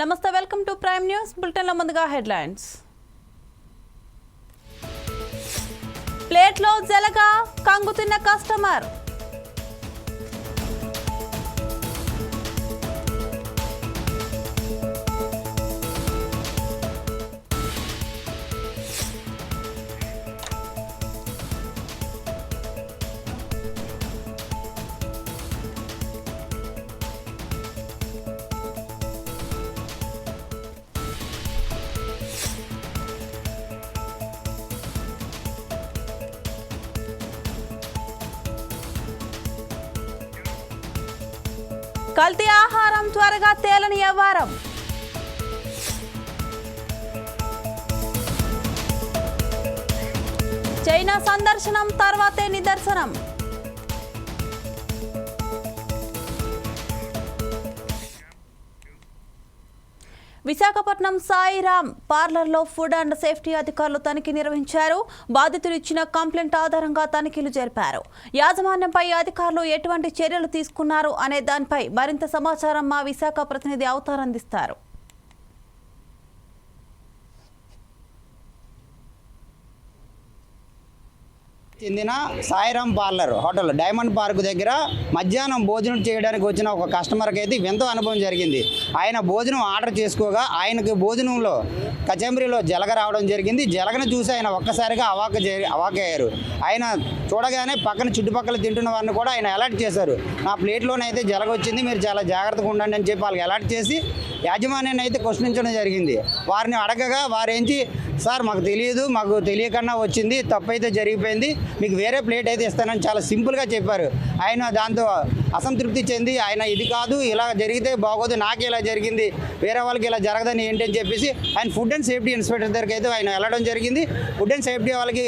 నమస్తే welcome to prime news బులెటిన్లో ముందుగా హెడ్లైన్స్. ప్లేట్లో జలగా కంగుతిన్న కస్టమర్. త్వరగా తేలని వ్యవహారం. చైనా సందర్శనం తర్వాతే నిదర్శనం. విశాఖపట్నం సాయిరామ్ పార్లర్లో ఫుడ్ అండ్ సేఫ్టీ అధికారులు తనిఖీ నిర్వహించారు. బాధితులు ఇచ్చిన కంప్లైంట్ ఆధారంగా తనిఖీలు జరిపారు. యాజమాన్యంపై అధికారులు ఎటువంటి చర్యలు తీసుకున్నారు అనే దానిపై మరింత సమాచారం మా విశాఖ ప్రతినిధి అవతారందిస్తారు చెందిన Sairam parlour hotel diamond park దగ్గర మధ్యాహ్నం భోజనం చేయడానికి వచ్చిన ఒక కస్టమర్కి అయితే వింత అనుభవం జరిగింది. ఆయన భోజనం ఆర్డర్ చేసుకోగా ఆయనకి భోజనంలో కచంబరిలో జలగ రావడం జరిగింది. జలగను చూసి ఆయన ఒక్కసారిగా అవాక అవాకయ్యారు ఆయన చూడగానే పక్కన చుట్టుపక్కల తింటున్న వారిని కూడా ఆయన అలర్ట్ చేశారు. నా ప్లేట్లోనైతే జలగ వచ్చింది. మీరు చాలా జాగ్రత్తగా ఉండండి అని చెప్పి వాళ్ళకి అలర్ట్ చేసి యాజమాన్యాన్ని అయితే ప్రశ్నించడం జరిగింది. వారిని అడగగా వారేంచి సార్ మాకు తెలియదు మాకు తెలియకుండా వచ్చింది తప్పైతే జరిగిపోయింది. మీకు వేరే ప్లేట్ అయితే ఇస్తానని చాలా సింపుల్గా చెప్పారు. ఆయన దాంతో అసంతృప్తి చెంది ఆయన ఇది కాదు ఇలా జరిగితే బాగోదు నాకు ఇలా జరిగింది వేరే వాళ్ళకి ఇలా జరగదని ఏంటి అని చెప్పేసి ఆయన ఫుడ్ అండ్ సేఫ్టీ ఇన్స్పెక్టర్ దగ్గరికి అయితే ఆయన వెళ్ళడం జరిగింది. ఫుడ్ అండ్ సేఫ్టీ వాళ్ళకి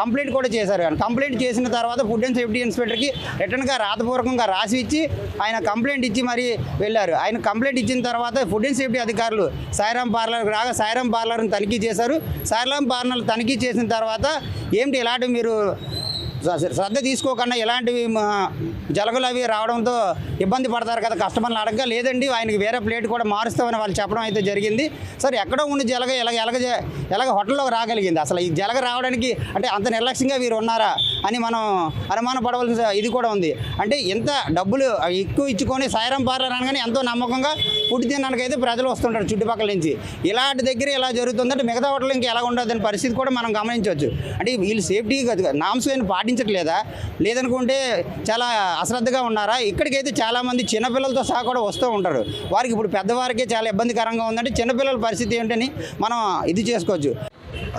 కంప్లైంట్ కూడా చేశారు. ఆయన కంప్లైంట్ చేసిన తర్వాత ఫుడ్ అండ్ సేఫ్టీ ఇన్స్పెక్టర్కి రిటర్న్గా రాతపూర్వకంగా రాసి ఇచ్చి ఆయన కంప్లైంట్ ఇచ్చి మరి వెళ్ళారు. ఆయన కంప్లైంట్ ఇచ్చిన తర్వాత ఫుడ్ అండ్ సేఫ్టీ అధికారులు సాయిరామ్ పార్లర్కి రాగా సాయిరామ్ పార్లర్ని తనిఖీ చేశారు. సాయిరామ్ పార్లర్ తనిఖీ చేసిన తర్వాత ఏమిటి ఇలాంటివి మీరు శ్రద్ధ తీసుకోకుండా ఇలాంటివి జలగలు అవి రావడంతో ఇబ్బంది పడతారు కదా కస్టమర్లు అడగగా లేదండి ఆయనకి వేరే ప్లేట్ కూడా మారుస్తామని వాళ్ళు చెప్పడం అయితే జరిగింది. సార్ ఎక్కడో ఉండి జలగ ఎలాగ ఎలాగ ఎలాగ హోటల్లోకి రాగలిగింది? అసలు ఈ జలగ రావడానికి అంటే అంత నిర్లక్ష్యంగా వీరు ఉన్నారా అని మనం అనుమాన పడవలసిన ఇది కూడా ఉంది. అంటే ఎంత డబ్బులు ఎక్కువ ఇచ్చుకొని సాయిరం పార్లర్ అనగానే ఎంతో నమ్మకంగా ఫుడ్ తినడానికి అయితే ప్రజలు వస్తుంటారు చుట్టుపక్కల నుంచి. ఇలాంటి దగ్గర ఇలా జరుగుతుందంటే మిగతా హోటల్ ఇంకా ఎలా ఉండదు పరిస్థితి కూడా మనం గమనించవచ్చు. అంటే వీళ్ళు సేఫ్టీ నామ్స్ ఏమైనా పాటించట్లేదా? లేదనుకుంటే చాలా అశ్రద్ధగా ఉన్నారా? ఇక్కడికైతే చాలామంది చిన్నపిల్లలతో సహా కూడా వస్తూ ఉంటారు. వారికి ఇప్పుడు పెద్దవారికే చాలా ఇబ్బందికరంగా ఉందంటే చిన్నపిల్లల పరిస్థితి ఏంటని మనం ఇది చేసుకోవచ్చు.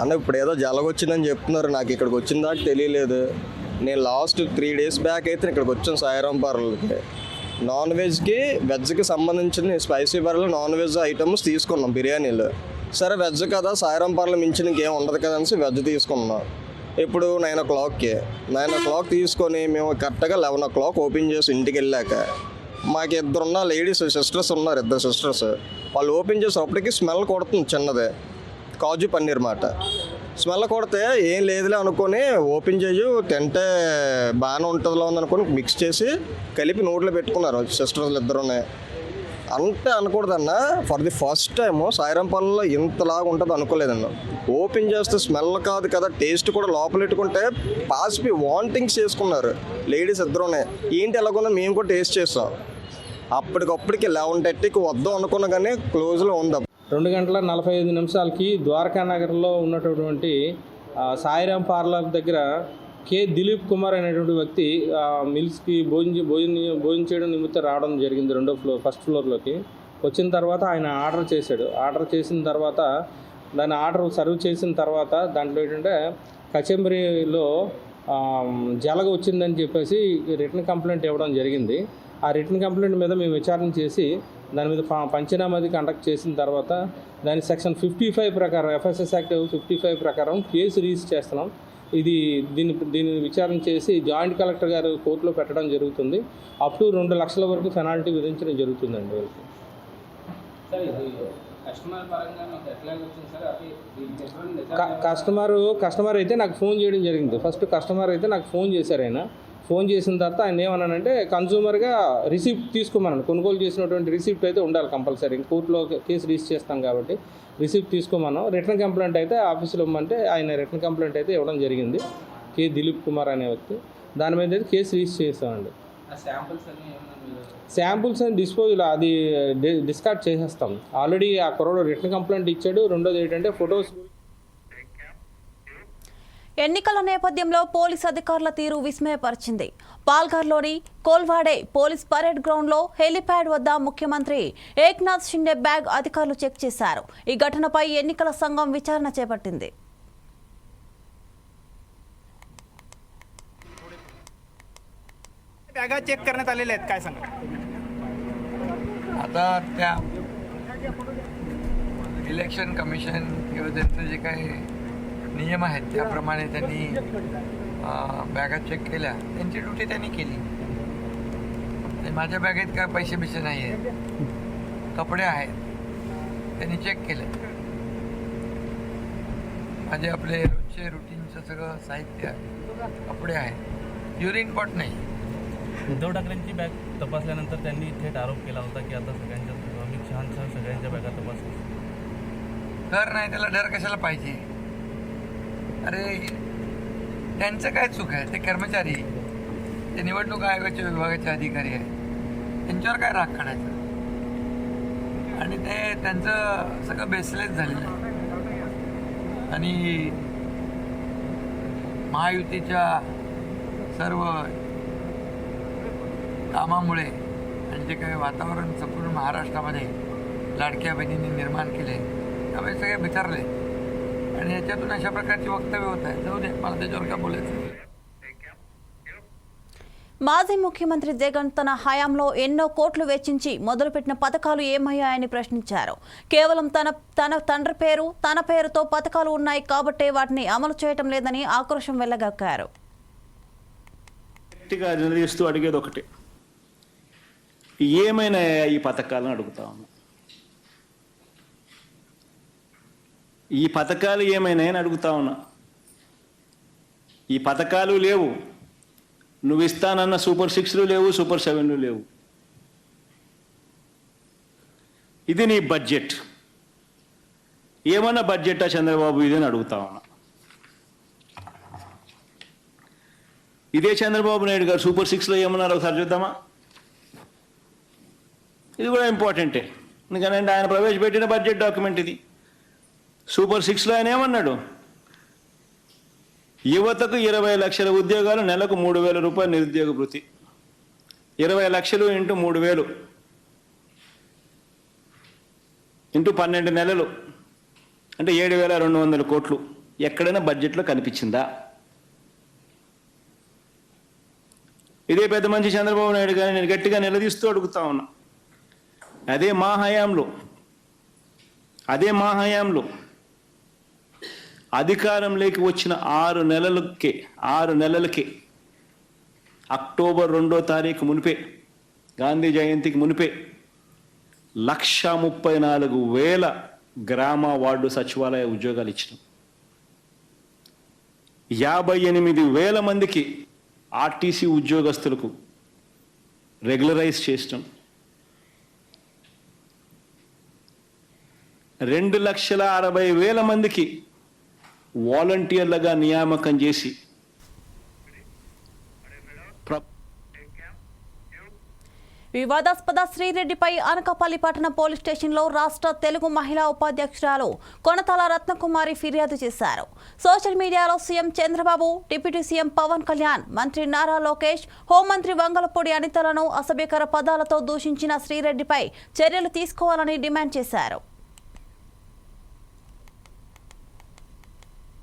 అన్న ఇప్పుడు ఏదో జలగొచ్చిందని చెప్తున్నారు. నాకు ఇక్కడికి వచ్చిన దాకా తెలియలేదు. నేను లాస్ట్ త్రీ డేస్ బ్యాక్ అయితే ఇక్కడికి వచ్చాను సాయిరాం పార్లర్కి. నాన్ వెజ్కి వెజ్కి సంబంధించిన స్పైసీ బర్రెలు నాన్ వెజ్ ఐటమ్స్ తీసుకున్నాం బిర్యానీలు. సరే వెజ్ కదా సాయిరం పర్ల మించిన ఇంకేం ఉండదు కదా అనేసి వెజ్ తీసుకున్నాం. ఇప్పుడు నైన్ ఓ క్లాక్కి నైన్ ఓ క్లాక్ తీసుకొని మేము కరెక్ట్గా లెవెన్ ఓ క్లాక్ ఓపెన్ చేసి ఇంటికి వెళ్ళాక మాకు ఇద్దరున్న లేడీస్ సిస్టర్స్ ఉన్నారు ఇద్దరు సిస్టర్స్. వాళ్ళు ఓపెన్ చేసేటప్పటికి స్మెల్ కొడుతుంది చిన్నదే. కాజు పన్నీర్ మాట. స్మెల్ కొడితే ఏం లేదులే అనుకొని ఓపెన్ చేయు తింటే బాగానే ఉంటుందిలో ఉందనుకొని మిక్స్ చేసి కలిపి నోట్లో పెట్టుకున్నారు సిస్టర్స్ ఇద్దరునే. అంతే అనకూడదన్నా. For the first time Sairam పళ్ళలో ఇంతలాగా ఉంటుంది అనుకోలేదన్న ఓపెన్ చేస్తే స్మెల్ కాదు కదా టేస్ట్ కూడా లోపల పెట్టుకుంటే పాసిపి వాంటింగ్స్ చేసుకున్నారు లేడీస్ ఇద్దరునే. ఏంటి ఎలాగుందో మేము కూడా టేస్ట్ చేస్తాం అప్పటికప్పటికి లెవెన్ థర్టీకి వద్దాం అనుకున్నా కానీ క్లోజ్లో ఉందా రెండు గంటల నలభై ఐదు నిమిషాలకి ద్వారకా నగర్లో ఉన్నటువంటి సాయిరాం పార్లర్ దగ్గర కె. దిలీప్ కుమార్ అనేటువంటి వ్యక్తి మిల్స్కి భోజనం భోజనం భోజనం చేయడం నిమిత్తం రావడం జరిగింది రెండో ఫ్లోర్ ఫస్ట్ ఫ్లోర్లోకి. వచ్చిన తర్వాత ఆయన ఆర్డర్ చేశాడు. ఆర్డర్ చేసిన తర్వాత దాని ఆర్డర్ సర్వ్ చేసిన తర్వాత దాంట్లో ఏంటంటే కచంబరిలో జలగ వచ్చిందని చెప్పేసి రిటర్న్ కంప్లైంట్ ఇవ్వడం జరిగింది. ఆ రిటర్న్ కంప్లైంట్ మీద మేము విచారణ చేసి దాని మీద ప- పంచనామా అది కండక్ట్ చేసిన తర్వాత దాని సెక్షన్ ఫిఫ్టీ ఫైవ్ ప్రకారం ఎఫ్ఎస్ఎస్ యాక్ట్ ఫిఫ్టీ ఫైవ్ ప్రకారం కేసు రిజిస్టర్ చేస్తున్నాం. ఇది దీన్ని దీన్ని విచారణ చేసి జాయింట్ కలెక్టర్ గారు కోర్టులో పెట్టడం జరుగుతుంది. అప్ టు రెండు లక్షల వరకు పెనాల్టీ విధించడం జరుగుతుందండి వాళ్ళకి. కస్టమర్ కస్టమర్ అయితే నాకు ఫోన్ చేయడం జరిగింది. ఫస్ట్ కస్టమర్ అయితే నాకు ఫోన్ చేశారు ఆయన. ఫోన్ చేసిన తర్వాత ఆయన ఏమన్నానంటే కన్సూమర్గా రిసిప్ట్ తీసుకోమన్నాను కొనుగోలు చేసినటువంటి రిసిప్ట్ అయితే ఉండాలి కంపల్సరీ. కోర్టులో కేసు రిజిస్టర్ చేస్తాం కాబట్టి రిసిప్ట్ తీసుకోమన్నాం. రిటర్న్ కంప్లైంట్ అయితే ఆఫీసులో ఇవ్వమంటే ఆయన రిటర్న్ కంప్లైంట్ అయితే ఇవ్వడం జరిగింది. కే. దిలీప్ కుమార్ అనే వ్యక్తి. దాని మీద అయితే కేసు రిజిస్టర్ చేస్తామండి. శాంపుల్స్ అని డిస్పోజల్ అది డిస్కార్డ్ చేసేస్తాం. ఆల్రెడీ ఆ కుర్రోడు రిటర్న్ కంప్లైంట్ ఇచ్చాడు. రెండోది ఏంటంటే ఫొటోస్ ఎన్నికల నేపథ్యంలో పోలీస్ అధికారుల తీరు విస్మయపరిచింది పాల్ఘర్లోని కోల్వాడే పోలీస్ పరేడ్ గ్రౌండ్లో హెలిప్యాడ్ వద్ద ముఖ్యమంత్రి ఏక్నాథ్ షిండే బ్యాగ్ అధికారులు చెక్ చేశారు ఈ ఘటనపై ఎన్నికల సంఘం విచారణ చేపట్టింది बॅगा चेक करण्यात आलेल्या आहेत काय सांगा आता त्या इलेक्शन कमिशन किंवा त्यांचं जे काही नियम आहेत. त्याप्रमाणे त्यांनी बॅगा चेक केल्या. त्यांची ड्युटी त्यांनी केली. आणि माझ्या बॅगेत काय पैसे बिसे नाही आहेत कपडे आहेत. त्यांनी चेक केले. माझे आपले रोजचे रुटीनचं सगळं साहित्य आहे. कपडे आहेत. युरिन पॉट नाही. उद्धव ठाकरेंची बॅग तपासल्यानंतर त्यांनी थेट आरोप केला होता की आता सगळ्यांच्या अमित शहांसह सगळ्यांच्या बॅगा तपासल्या डर नाही त्याला डर कशाला पाहिजे? अरे त्यांचं काय चूक आहे? ते कर्मचारी. ते निवडणूक आयोगाच्या विभागाचे अधिकारी आहे त्यांच्यावर काय राग काढायचा? आणि ते त्यांचं सगळं बेसलेस झालेलं आहे. आणि महायुतीच्या सर्व कामामुळे आणि जे काही वातावरण संपूर्ण महाराष्ट्रामध्ये लाडक्या बहिणींनी निर्माण केले. त्यामुळे सगळे विचारले आणि याच्यातून अशा प्रकारची वक्तव्य होत आहे जाऊ दे मला त्याच्यावर काय बोलायचं नाही. మాజీ ముఖ్యమంత్రి జగన్ తన హయాంలో ఎన్నో కోట్లు వెచ్చించి మొదలుపెట్టిన పథకాలు ఏమయ్యాయని ప్రశ్నించారు కేవలం తన తన తండ్రి పేరు తన పేరుతో పథకాలు ఉన్నాయి కాబట్టే వాటిని అమలు చేయటం లేదని ఆక్రోశం వెళ్లగక్కారు గట్టిగా నిలదీస్తూ అడిగేది ఒకటే ఏమైనా ఈ పథకాలను అడుగుతా ఉన్నా ఈ పథకాలు ఏమైనా అని అడుగుతా ఉన్నా. ఈ పథకాలు లేవు. నువ్వు ఇస్తానన్న సూపర్ సిక్స్లు లేవు సూపర్ సెవెన్లు లేవు. ఇది నీ బడ్జెట్. ఏమన్నా బడ్జెటా చంద్రబాబు? ఇది అని అడుగుతా ఉన్నా. ఇదే చంద్రబాబు నాయుడు గారు సూపర్ సిక్స్లో ఏమన్నారు ఒకసారి చూద్దామా? ఇది కూడా ఇంపార్టెంటే. ఎందుకంటే ఆయన ప్రవేశపెట్టిన బడ్జెట్ డాక్యుమెంట్ ఇది. సూపర్ సిక్స్లో ఆయన ఏమన్నాడు? యువతకు ఇరవై లక్షల ఉద్యోగాలు నెలకు మూడు వేల రూపాయలు నిరుద్యోగ వృత్తి. ఇరవై లక్షలు ఇంటూ మూడు వేలు. ఇంటూ పన్నెండు నెలలు. అంటే ఏడు వేల రెండు వందల కోట్లు. ఎక్కడైనా బడ్జెట్లో కనిపించిందా? ఇదే పెద్ద మంచి చంద్రబాబు నాయుడు గారిని నేను గట్టిగా నిలదీస్తూ అడుగుతా ఉన్నా. అదే మా హయాంలో. అదే మా హయాంలో. అధికారంలోకి వచ్చిన ఆరు నెలలకే ఆరు నెలలకే అక్టోబర్ రెండో తారీఖు మునిపే గాంధీ జయంతికి మునిపే లక్ష ముప్పై నాలుగు వేల గ్రామ వార్డు సచివాలయ ఉద్యోగాలు ఇచ్చినాం. యాభై ఎనిమిది వేల మందికి ఆర్టీసీ ఉద్యోగస్తులకు రెగ్యులరైజ్ చేసినాం. రెండు లక్షల అరవై వేల మందికి వాలంటీర్లుగా నియామకం చేసి. వివాదాస్పద శ్రీరెడ్డిపై అనకాపల్లి పట్టణ పోలీస్ స్టేషన్లో రాష్ట్ర తెలుగు మహిళా ఉపాధ్యక్షురాలు కొనతాల రత్నకుమారి ఫిర్యాదు చేశారు. సోషల్ మీడియాలో CM Chandrababu deputy CM Pawan Kalyan మంత్రి నారా లోకేష్ హోంమంత్రి వంగలపూడి అనితలను అసభ్యకర పదాలతో దూషించిన శ్రీరెడ్డిపై చర్యలు తీసుకోవాలని డిమాండ్ చేశారు.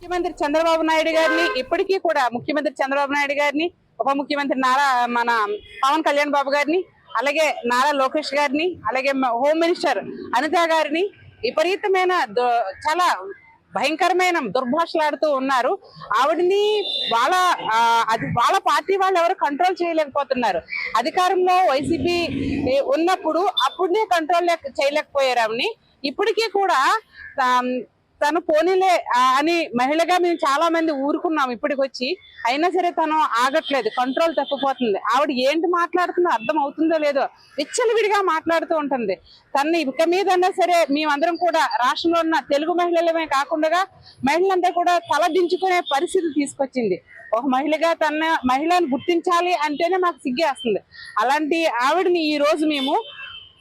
ముఖ్యమంత్రి చంద్రబాబు నాయుడు గారిని ఇప్పటికీ కూడా ముఖ్యమంత్రి చంద్రబాబు నాయుడు గారిని ఉప ముఖ్యమంత్రి నారా మన పవన్ కళ్యాణ్ బాబు గారిని అలాగే నారా లోకేష్ గారిని అలాగే హోమ్ మినిస్టర్ అనిత గారిని విపరీతమైన చాలా భయంకరమైన దుర్భాషలాడుతూ ఉన్నారు. ఆవిడని వాళ్ళ అది వాళ్ళ పార్టీ వాళ్ళు ఎవరు కంట్రోల్ చేయలేకపోతున్నారు. అధికారంలో వైసీపీ ఉన్నప్పుడు అప్పుడే కంట్రోల్ చేయలేకపోయారు ఆవిడని. ఇప్పటికీ కూడా తను పోనీలే అని మహిళగా మేము చాలా మంది ఊరుకున్నాం ఇప్పటికి వచ్చి అయినా సరే తను ఆగట్లేదు కంట్రోల్ తప్పిపోతుంది. ఆవిడ ఏంటి మాట్లాడుతుందో అర్థం అవుతుందో లేదో విచ్చలవిడిగా మాట్లాడుతూ ఉంటుంది. తను ఇక మీదన్నా సరే మేమందరం కూడా రాష్ట్రంలో ఉన్న తెలుగు మహిళలమే కాకుండా మహిళలంతా కూడా తల దించుకునే పరిస్థితి తీసుకొచ్చింది. ఒక మహిళగా తన మహిళను గుర్తించాలి అంటేనే మాకు సిగ్గేస్తుంది. అలాంటి ఆవిడని ఈ రోజు మేము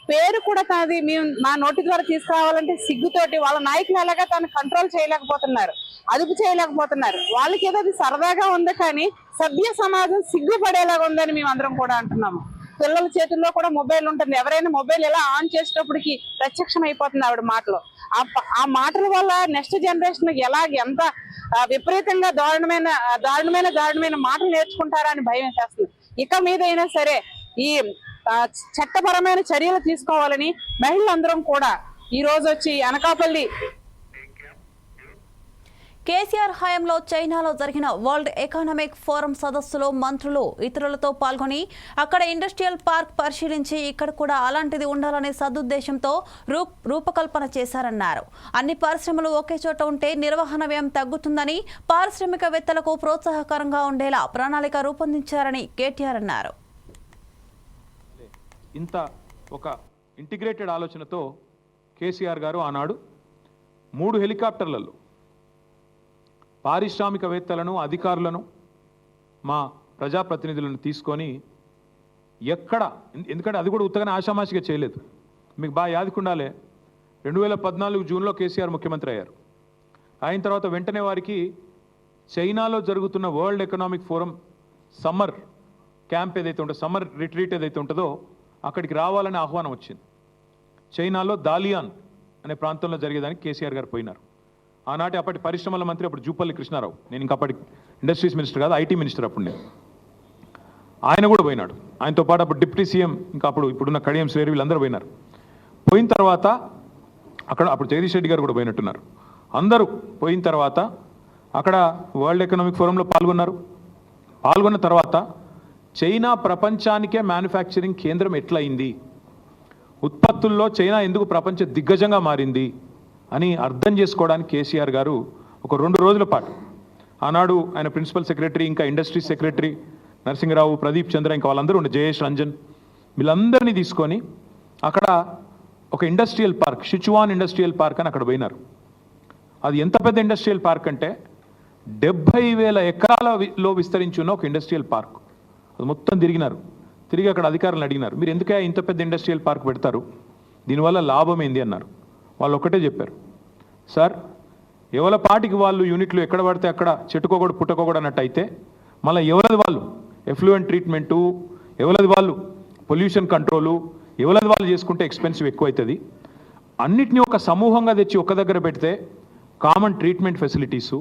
పేరు కూడా తనది మేము మా నోటి ద్వారా తీసుకురావాలంటే సిగ్గుతోటి వాళ్ళ నాయకులు ఎలాగా తను కంట్రోల్ చేయలేకపోతున్నారు అదుపు చేయలేకపోతున్నారు. వాళ్ళకి ఏదో అది సరదాగా ఉంది కానీ సభ్య సమాజం సిగ్గుపడేలాగా ఉందని మేము అందరం కూడా అంటున్నాము. పిల్లల చేతుల్లో కూడా మొబైల్ ఉంటుంది. ఎవరైనా మొబైల్ ఎలా ఆన్ చేసేటప్పటికి ప్రత్యక్షం అయిపోతుంది ఆవిడ మాటలు. ఆ మాటల వల్ల నెక్స్ట్ జనరేషన్ ఎలా ఎంత విపరీతంగా దారుణమైన దారుణమైన దారుణమైన మాటలు నేర్చుకుంటారా అని భయం వేసేస్తుంది. ఇక మీదైనా సరే ఈ చట్టపరమైన చర్యలు తీసుకోవాలని మహిళలందరం కూడా ఈ రోజు వచ్చి అనకాపల్లి కేసీఆర్ హయాంలో చైనాలో జరిగిన వరల్డ్ ఎకనామిక్ ఫోరం సదస్సులో మంత్రులు ఇతరులతో పాల్గొని అక్కడ ఇండస్ట్రియల్ పార్క్ పరిశీలించి ఇక్కడ కూడా అలాంటిది ఉండాలనే సదుద్దేశంతో రూపకల్పన చేశారన్నారు. అన్ని పరిశ్రమలు ఒకే చోట ఉంటే నిర్వహణ వ్యయం తగ్గుతుందని పారిశ్రామికవేత్తలకు ప్రోత్సాహకరంగా ఉండేలా ప్రణాళిక రూపొందించారని కేటీఆర్ అన్నారు. ఇంత ఒక ఇంటిగ్రేటెడ్ ఆలోచనతో కేసీఆర్ గారు ఆనాడు మూడు హెలికాప్టర్లలో పారిశ్రామికవేత్తలను అధికారులను మా ప్రజాప్రతినిధులను తీసుకొని ఎక్కడ ఎందుకంటే అది కూడా ఉత్తగానే ఆషామాషిగా చేయలేదు. మీకు బాగా యాదుకుండాలే రెండు వేల పద్నాలుగు జూన్లో కేసీఆర్ ముఖ్యమంత్రి అయ్యారు. అయిన తర్వాత వెంటనే వారికి చైనాలో జరుగుతున్న world economic forum summer camp ఏదైతే ఉంటుందో సమ్మర్ రిట్రీట్ ఏదైతే ఉంటుందో అక్కడికి రావాలనే ఆహ్వానం వచ్చింది. చైనాలో దాలియాన్ అనే ప్రాంతంలో జరిగేదానికి కేసీఆర్ గారు పోయినారు. ఆనాటి అప్పటి పరిశ్రమల మంత్రి అప్పుడు జూపల్లి కృష్ణారావు. నేను ఇంకా అప్పటి ఇండస్ట్రీస్ మినిస్టర్ కాదు ఐటీ మినిస్టర్ అప్పుడు నేను. ఆయన కూడా పోయినాడు. ఆయనతో పాటు అప్పుడు డిప్యూటీ సీఎం ఇంకా అప్పుడు ఇప్పుడున్న కడియం శ్రేరి వీళ్ళందరూ పోయినారు. పోయిన తర్వాత అక్కడ అప్పుడు జగదీష్ రెడ్డి గారు కూడా పోయినట్టున్నారు. అందరూ పోయిన తర్వాత అక్కడ వరల్డ్ ఎకనామిక్ ఫోరంలో పాల్గొన్నారు. పాల్గొన్న తర్వాత చైనా ప్రపంచానికే మ్యానుఫ్యాక్చరింగ్ కేంద్రం ఎట్లయింది? ఉత్పత్తుల్లో చైనా ఎందుకు ప్రపంచ దిగ్గజంగా మారింది? అని అర్థం చేసుకోవడానికి కేసీఆర్ గారు ఒక రెండు రోజుల పాటు. ఆనాడు ఆయన ప్రిన్సిపల్ సెక్రటరీ ఇంకా ఇండస్ట్రీ సెక్రటరీ నరసింహరావు ప్రదీప్ చంద్ర ఇంకా వాళ్ళందరూ ఉండే జయేష్ రంజన్ వీళ్ళందరినీ తీసుకొని అక్కడ ఒక industrial park Sichuan industrial park అని అక్కడ పోయినారు. అది ఎంత పెద్ద ఇండస్ట్రియల్ పార్క్ అంటే డెబ్భై వేల ఎకరాలలో విస్తరించి ఉన్న ఒక ఇండస్ట్రియల్ పార్క్. మొత్తం తిరిగినారు. తిరిగి అక్కడ అధికారులను అడిగినారు. మీరు ఎందుకే ఇంత పెద్ద ఇండస్ట్రియల్ పార్క్ పెడతారు? దీనివల్ల లాభం ఏంది? అన్నారు. వాళ్ళు ఒకటే చెప్పారు. సార్ ఎవల పాటికి వాళ్ళు యూనిట్లు ఎక్కడ పడితే అక్కడ చెట్టుకోకూడదు పుట్టుకోకూడదు అన్నట్టు అయితే మళ్ళీ ఎవరది వాళ్ళు? ఎఫ్లూయెంట్ ట్రీట్మెంటు ఎవరది వాళ్ళు? పొల్యూషన్ కంట్రోలు ఎవరది వాళ్ళు చేసుకుంటే ఎక్స్పెన్సివ్ ఎక్కువ అవుతుంది అన్నిటినీ ఒక సమూహంగా తెచ్చి ఒక దగ్గర పెడితే common treatment facilities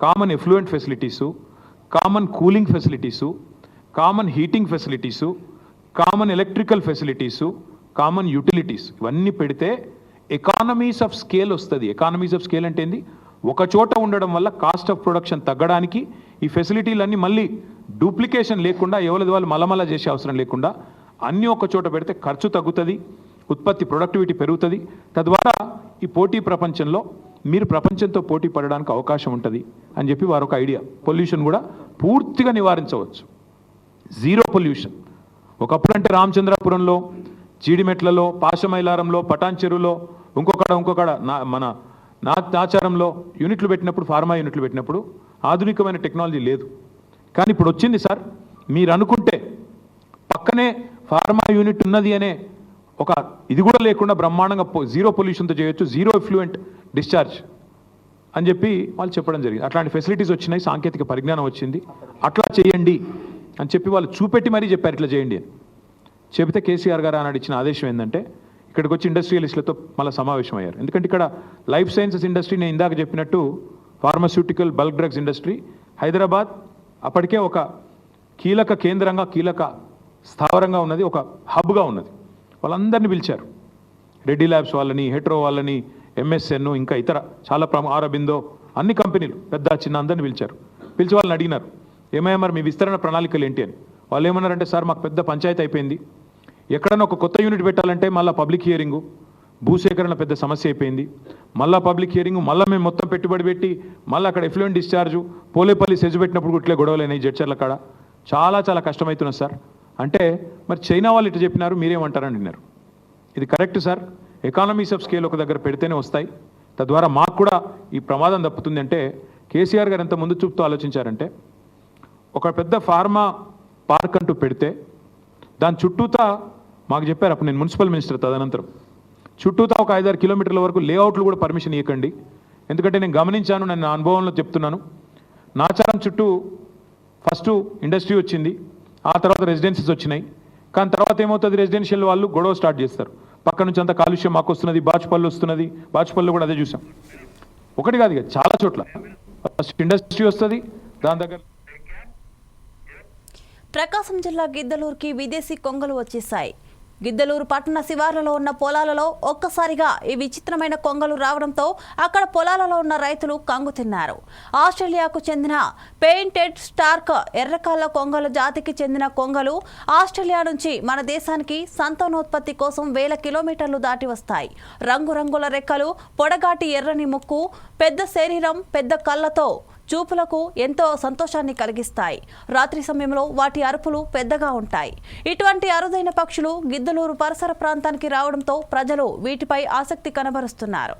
common effluent facilities common cooling facilities common heating facilities common electrical facilities common utilities ఇవన్నీ పెడితే ఎకానమీస్ ఆఫ్ స్కేల్ వస్తుంది. ఎకానమీస్ ఆఫ్ స్కేల్ అంటే ఏంది? ఒక చోట ఉండడం వల్ల కాస్ట్ ఆఫ్ ప్రొడక్షన్ తగ్గడానికి ఈ ఫెసిలిటీలన్నీ మళ్ళీ డూప్లికేషన్ లేకుండా ఎవరిది వాళ్ళు మలమల చేసే అవసరం లేకుండా అన్నీ ఒక చోట పెడితే ఖర్చు తగ్గుతుంది ఉత్పత్తి ప్రొడక్టివిటీ పెరుగుతుంది. తద్వారా ఈ పోటీ ప్రపంచంలో మీరు ప్రపంచంతో పోటీ పడడానికి అవకాశం ఉంటుంది అని చెప్పి వారు ఒక ఐడియా. పొల్యూషన్ కూడా పూర్తిగా నివారించవచ్చు. జీరో పొల్యూషన్ ఒకప్పుడు అంటే రామచంద్రపురంలో చీడిమెట్లలో పాశమైలారంలో పటాన్ చెరువులో ఇంకొకడ ఇంకొకడ నా మన నా నాచారంలో యూనిట్లు పెట్టినప్పుడు ఫార్మా యూనిట్లు పెట్టినప్పుడు ఆధునికమైన టెక్నాలజీ లేదు. కానీ ఇప్పుడు వచ్చింది సార్ మీరు అనుకుంటే పక్కనే ఫార్మా యూనిట్ ఉన్నది అనే ఒక ఇది కూడా లేకుండా బ్రహ్మాండంగా జీరో పొల్యూషన్తో చేయొచ్చు జీరో ఎఫ్లూయెంట్ డిశ్చార్జ్ అని చెప్పి వాళ్ళు చెప్పడం జరిగింది. అట్లాంటి ఫెసిలిటీస్ వచ్చినాయి సాంకేతిక పరిజ్ఞానం వచ్చింది. అట్లా చేయండి. అని చెప్పి వాళ్ళు చూపెట్టి మరీ చెప్పారు ఇట్లా చేయండి అని. చెబితే కేసీఆర్ గారు ఆనాడు ఇచ్చిన ఆదేశం ఏంటంటే ఇక్కడికి వచ్చి ఇండస్ట్రియలిస్టులతో మళ్ళీ సమావేశం అయ్యారు ఎందుకంటే ఇక్కడ లైఫ్ సైన్సెస్ ఇండస్ట్రీ నేను ఇందాక చెప్పినట్టు pharmaceutical bulk drugs industry Hyderabad అప్పటికే ఒక కీలక కేంద్రంగా కీలక స్థావరంగా ఉన్నది ఒక హబ్గా ఉన్నది. వాళ్ళందరినీ పిలిచారు. రెడ్డి ల్యాబ్స్ వాళ్ళని హెట్రో వాళ్ళని ఎంఎస్ఎన్ ఇంకా ఇతర చాలా ప్రమ ఆరబిందో అన్ని కంపెనీలు పెద్ద చిన్న అందరిని పిలిచారు. పిలిచి వాళ్ళని అడిగినారు. ఏమయ్యా మరి మీ విస్తరణ ప్రణాళికలు ఏంటి అని? వాళ్ళు ఏమన్నారంటే సార్ మాకు పెద్ద పంచాయతీ అయిపోయింది. ఎక్కడైనా ఒక కొత్త యూనిట్ పెట్టాలంటే మళ్ళీ పబ్లిక్ హియరింగు భూసేకరణ పెద్ద సమస్య అయిపోయింది. మళ్ళీ పబ్లిక్ హియరింగ్ మళ్ళీ మేము మొత్తం పెట్టుబడి పెట్టి మళ్ళీ అక్కడ ఎఫ్లూయెంట్ డిశ్చార్జు పోలేపల్లి సెజ్ పెట్టినప్పుడు ఇట్లే గొడవలైనాయి జడ్చర్ల కాడ. చాలా చాలా కష్టమవుతున్నది సార్. అంటే మరి చైనా వాళ్ళు ఇటు చెప్పినారు మీరేమంటారని అన్నారు. ఇది correct sir. Economies of scale ఒక దగ్గర పెడితేనే వస్తాయి. తద్వారా మాకు కూడా ఈ ప్రమాదం తప్పుతుంది అంటే కేసీఆర్ గారు ఎంత ముందు చూపుతూ ఆలోచించారంటే ఒక పెద్ద ఫార్మా పార్క్ అంటూ పెడితే దాని చుట్టూతా మాకు చెప్పారు అప్పుడు నేను మున్సిపల్ మినిస్టర్ తదనంతరం చుట్టూతా ఒక ఐదారు కిలోమీటర్ల వరకు లేఅవుట్లు కూడా పర్మిషన్ ఇవ్వకండి ఎందుకంటే నేను గమనించాను నేను నా అనుభవంలో చెప్తున్నాను. నాచారం చుట్టూ ఫస్ట్ ఇండస్ట్రీ వచ్చింది ఆ తర్వాత రెసిడెన్సీస్ వచ్చినాయి. కానీ తర్వాత ఏమవుతుంది రెసిడెన్షియల్ వాళ్ళు గొడవ స్టార్ట్ చేస్తారు. పక్క నుంచి అంత కాలుష్యం మాకు వస్తున్నది బాచుపల్లి వస్తున్నది బాచుపల్లి కూడా అదే చూసాం. ఒకటి కాదు చాలా చోట్ల. ఫస్ట్ ఇండస్ట్రీ వస్తుంది దాని దగ్గర ప్రకాశం జిల్లా గిద్దలూరుకి విదేశీ కొంగలు వచ్చేశాయి. గిద్దలూరు పట్టణ శివార్లలో ఉన్న పొలాలలో ఒక్కసారిగా ఈ విచిత్రమైన కొంగలు రావడంతో అక్కడ పొలాలలో ఉన్న రైతులు కంగు తిన్నారు. ఆస్ట్రేలియాకు చెందిన పెయింటెడ్ స్టార్క్ ఎర్రకాళ్ళ కొంగల జాతికి చెందిన కొంగలు ఆస్ట్రేలియా నుంచి మన దేశానికి సంతానోత్పత్తి కోసం వేల కిలోమీటర్లు దాటి వస్తాయి. రంగురంగుల రెక్కలు పొడగాటి ఎర్రని ముక్కు పెద్ద శరీరం పెద్ద కళ్ళతో చూపులకు ఎంతో సంతోషాన్ని కలిగిస్తాయి. రాత్రి సమయంలో వాటి అరుపులు పెద్దగా ఉంటాయి. ఇటువంటి అరుదైన పక్షులు గిద్దలూరు పరిసర ప్రాంతానికి రావడంతో ప్రజలు వీటిపై ఆసక్తి కనబరుస్తున్నారు.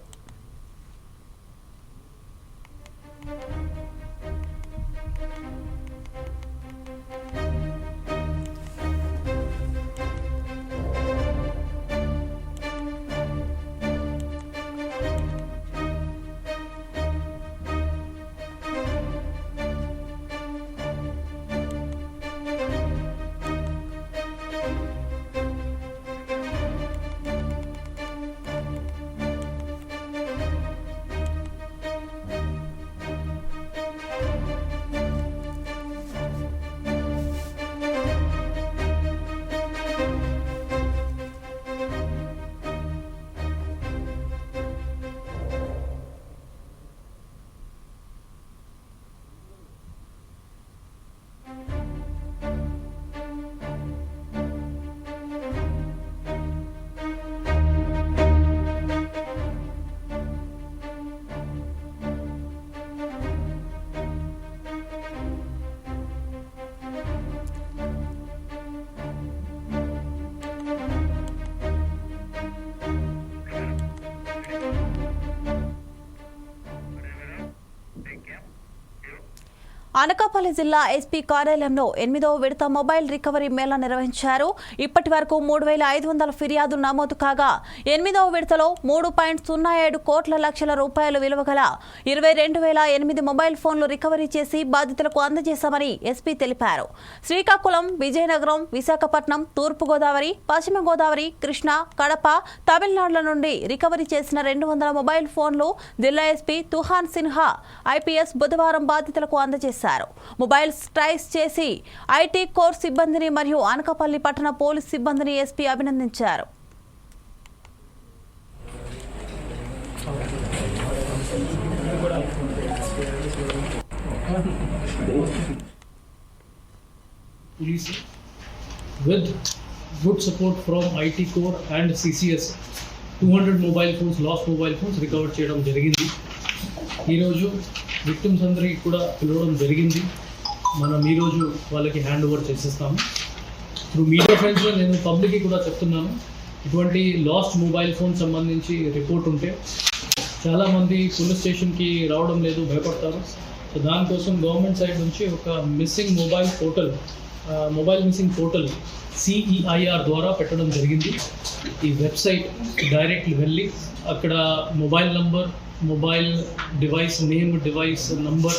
అనకాపల్లి జిల్లా ఎస్పీ కార్యాలయంలో ఎనిమిదవ విడత మొబైల్ రికవరీ మేళా నిర్వహించారు. ఇప్పటి వరకు మూడు వేల ఐదు వందల ఫిర్యాదు నమోదు కాగా ఎనిమిదవ విడతలో మూడు పాయింట్ సున్నా ఏడు కోట్ల లక్షల రూపాయలు విలువ గల ఇరవై రెండు వేల ఎనిమిది మొబైల్ ఫోన్లు రికవరీ చేసి బాధితులకు అందజేశామని ఎస్పీ తెలిపారు. శ్రీకాకుళం విజయనగరం విశాఖపట్నం తూర్పుగోదావరి పశ్చిమ గోదావరి కృష్ణా కడప తమిళనాడుల నుండి రికవరీ చేసిన రెండు వందల మొబైల్ ఫోన్లు జిల్లా ఎస్పీ తుహాన్ సిన్హా ఐపీఎస్ బుధవారం బాధితులకు అందజేశారు. చేశారు. మొబైల్స్ ట్రైస్ చేసి ఐటీ కోర్ సిబ్బందిని మరియు అనకపల్లి పట్టణ పోలీస్ సిబ్బందిని ఎస్పీ అభినందించారు. Police with good support from IT core and CCS 200 mobile phones lost mobile phones recover చేయడం జరిగింది. ఈరోజు విక్టిమ్స్ అందరికీ కూడా పిలవడం జరిగింది. మనం ఈరోజు వాళ్ళకి హ్యాండ్ ఓవర్ చేసేస్తాము. ఇప్పుడు మీడియా ఫ్రెండ్స్లో నేను పబ్లిక్కి కూడా చెప్తున్నాను. ఇటువంటి లాస్ట్ మొబైల్ ఫోన్ సంబంధించి రిపోర్ట్ ఉంటే చాలామంది పోలీస్ స్టేషన్కి రావడం లేదు భయపడతారు. సో దానికోసం గవర్నమెంట్ సైడ్ నుంచి ఒక missing mobile portal mobile missing portal CEIR ద్వారా పెట్టడం జరిగింది. ఈ వెబ్సైట్ డైరెక్ట్ వెళ్ళి అక్కడ mobile number mobile device name device number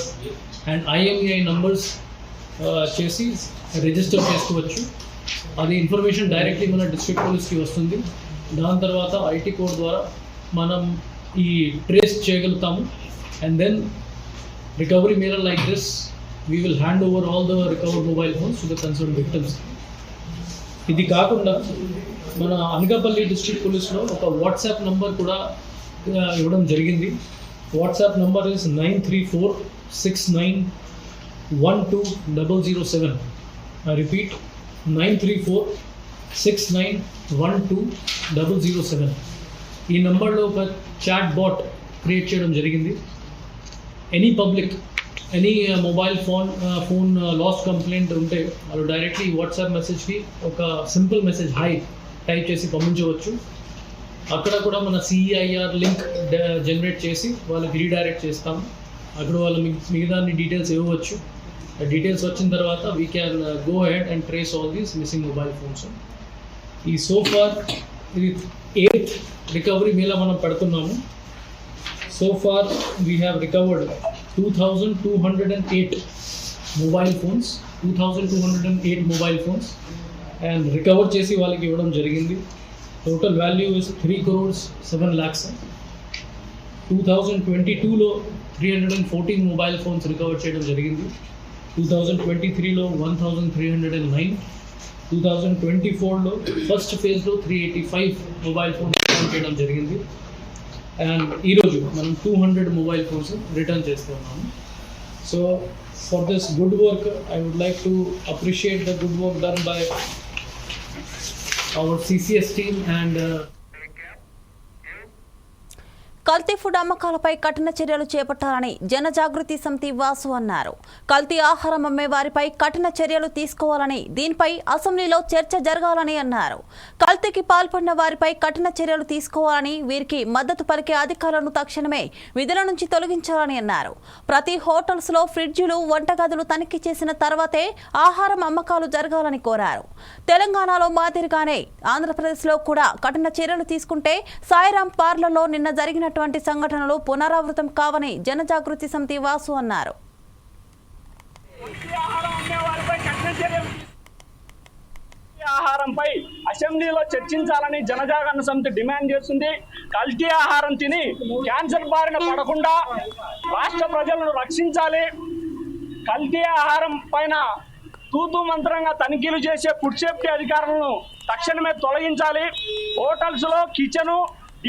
and IMEI numbers చేసి రిజిస్టర్ చేసుకోవచ్చు. అది ఇన్ఫర్మేషన్ డైరెక్ట్లీ మన డిస్ట్రిక్ట్ పోలీస్కి వస్తుంది. దాని తర్వాత ఐటీ కోడ్ ద్వారా మనం ఈ ట్రేస్ చేయగలుగుతాము. అండ్ దెన్ రికవరీ మేర like this we will hand over all the recovered mobile phones to the concern victims ఇది కాకుండా మన అనకాపల్లి డిస్ట్రిక్ట్ పోలీస్లో ఒక వాట్సాప్ నంబర్ కూడా ఇవ్వడం జరిగింది. WhatsApp number is nine three four six nine one two double zero seven. I repeat nine three four six nine one two double zero seven. ఈ నెంబర్లో ఒక చాట్ బాట్ క్రియేట్ చేయడం జరిగింది. Any public any mobile phone phone loss complaint ఉంటే వాళ్ళు directly WhatsApp మెసేజ్కి ఒక simple message high type చేసి పంపించవచ్చు. అక్కడ కూడా మన సిఐఆర్ లింక్ జనరేట్ చేసి వాళ్ళకి రీడైరెక్ట్ చేస్తాం అక్కడ వాళ్ళు మిగ- మిగతా డీటెయిల్స్ ఇవ్వచ్చు డీటెయిల్స్ వచ్చిన తర్వాత we can go head and trace all these missing mobile phones ఈ సోఫార్ ఇది ఎయిత్ రికవరీ మీద మనం పెడుతున్నాము so far we have recovered two thousand two hundred and eight mobile phones two thousand two hundred and eight mobile phones and recover చేసి వాళ్ళకి ఇవ్వడం జరిగింది. Total value is three crores seven lakhs two thousand twenty టూలో three hundred and fourteen mobile phones recover చేయడం జరిగింది. Two thousand twenty త్రీలో one thousand three hundred and nine two thousand twenty ఫోర్లో first ఫేజ్లో three eighty five mobile phones return చేయడం జరిగింది. And ఈరోజు మనం two hundred mobile phones return చేస్తున్నాము so for this good work I would like to appreciate the good work done by our CCS team and uh, కల్తీ food అమ్మకాలపై కఠిన చర్యలు చేపట్టాలని జనజాగృతి సమితి వాసు అన్నారు. కల్తీ ఆహారం అమ్మే వారిపై కఠిన చర్యలు తీసుకోవాలని దీనిపై అసెంబ్లీలో చర్చ జరగాలని అన్నారు. కల్తీకి పాల్పడిన వారిపై కఠిన చర్యలు తీసుకోవాలని వీరికి మద్దతు పలికే అధికారులను తక్షణమే విధుల నుంచి తొలగించాలని అన్నారు. ప్రతి హోటల్స్లో ఫ్రిడ్జులు వంటగదులు తనిఖీ చేసిన తర్వాతే ఆహారం అమ్మకాలు జరగాలని కోరారు. తెలంగాణలో మాదిరిగానే ఆంధ్రప్రదేశ్లో కూడా కఠిన చర్యలు తీసుకుంటే సాయిరాం పార్లలో నిన్న జరిగినటువంటి సంఘటనలు పునరావృతం కావని జనజాగృతి సమితి వాసు అన్నారు. ఆహారంపై అసెంబ్లీలో చర్చించాలని జనజాగరణ సమితి డిమాండ్ చేస్తుంది. కల్తీ ఆహారం తిని క్యాన్సర్ బారిన పడకుండా రాష్ట్ర ప్రజలను రక్షించాలి. కల్తీ ఆహారం పైన తూతు మంత్రంగా తనిఖీలు చేసే ఫుడ్ సేఫ్టీ అధికారులను తక్షణమే తొలగించాలి. హోటల్స్లో కిచెను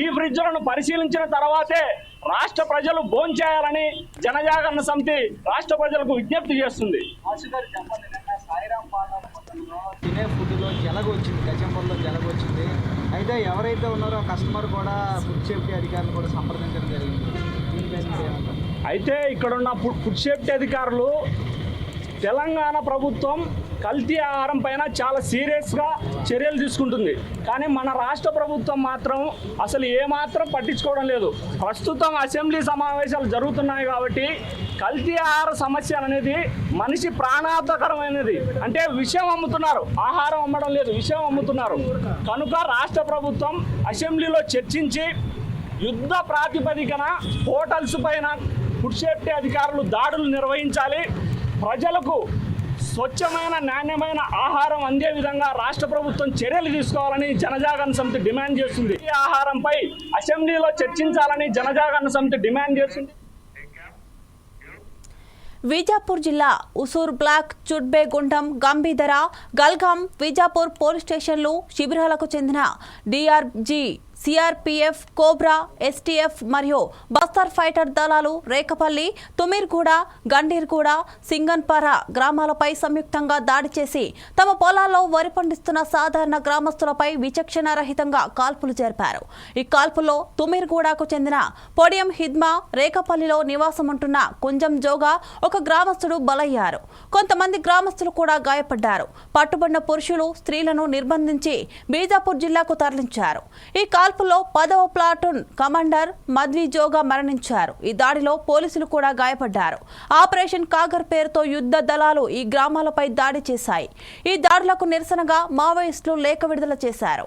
ఈ ఫ్రిడ్జ్లను పరిశీలించిన తర్వాతే రాష్ట్ర ప్రజలు భోంచేయాలని జనజాగరణ సమితి రాష్ట్ర ప్రజలకు విజ్ఞప్తి చేస్తుంది. తినే ఫుడ్లో జలగ వచ్చింది గజంబల్లో జలగ వచ్చింది అయితే ఎవరైతే ఉన్నారో కస్టమర్ కూడా ఫుడ్ సేఫ్టీ అధికారులు కూడా సంప్రదించడం జరిగింది. అయితే ఇక్కడున్న ఫుడ్ సేఫ్టీ అధికారులు తెలంగాణ ప్రభుత్వం కల్తీ ఆహారం పైన చాలా సీరియస్గా చర్యలు తీసుకుంటుంది. కానీ మన రాష్ట్ర ప్రభుత్వం మాత్రం అసలు ఏమాత్రం పట్టించుకోవడం లేదు. ప్రస్తుతం అసెంబ్లీ సమావేశాలు జరుగుతున్నాయి కాబట్టి కల్తీ ఆహార సమస్య అనేది మనిషి ప్రాణాంతకరమైనది అంటే విషయం అమ్ముతున్నారు. ఆహారం అమ్మడం లేదు విషయం అమ్ముతున్నారు. కనుక రాష్ట్ర ప్రభుత్వం అసెంబ్లీలో చర్చించి యుద్ధ ప్రాతిపదికన హోటల్స్ పైన ఫుడ్ సేఫ్టీ అధికారులు దాడులు నిర్వహించాలి. ప్రజలకు స్వచ్ఛమైన నాణ్యమైన ఆహారం అందే విధంగా రాష్ట్ర ప్రభుత్వం చర్యలు తీసుకోవాలని జనజాగరణ సమితి డిమాండ్ చేస్తుంది. ఈ ఆహారంపై అసెంబ్లీలో చర్చించాలని జనజాగరణ సమితి డిమాండ్ చేస్తుంది. విజాపూర్ జిల్లా ఉసూర్ బ్లాక్ చుడ్బేగుండం గంభీధర గల్గాం విజాపూర్ పోలీస్ స్టేషన్లు శిబిరాలకు చెందిన డిఆర్జీ సిఆర్పిఎఫ్ కోబ్రా ఎస్టీఎఫ్ మరియు బస్తర్ ఫైటర్ దళాలు రేకపల్లి తుమిర్గూడ గండీర్గూడ సింగన్పార గ్రామాలపై సంయుక్తంగా దాడి చేసి తమ పొలాల్లో వరి పండిస్తున్న సాధారణ గ్రామస్తులపై విచక్షణ రహితంగా కాల్పులు జరిపారు. ఈ కాల్పుల్లో తుమిర్గూడకు చెందిన పొడియం హిద్మా రేకపల్లిలో నివాసముంటున్న కుంజం జోగా ఒక గ్రామస్తుడు బలయ్యారు. కొంతమంది గ్రామస్తులు కూడా గాయపడ్డారు. పట్టుబడిన పురుషులు స్త్రీలను నిర్బంధించి బీజాపూర్ జిల్లాకు తరలించారు. ఈ కాల్పు కాల్పుల్లో పదవ ప్లాటూన్ కమాండర్ మద్వి జోగా మరణించారు. ఈ దాడిలో పోలీసులు కూడా గాయపడ్డారు. ఆపరేషన్ కాగర్ పేరుతో యుద్ధ దళాలు ఈ గ్రామాలపై దాడి చేశాయి. ఈ దాడులకు నిరసనగా మావోయిస్టులు లేఖ విడుదల చేశారు.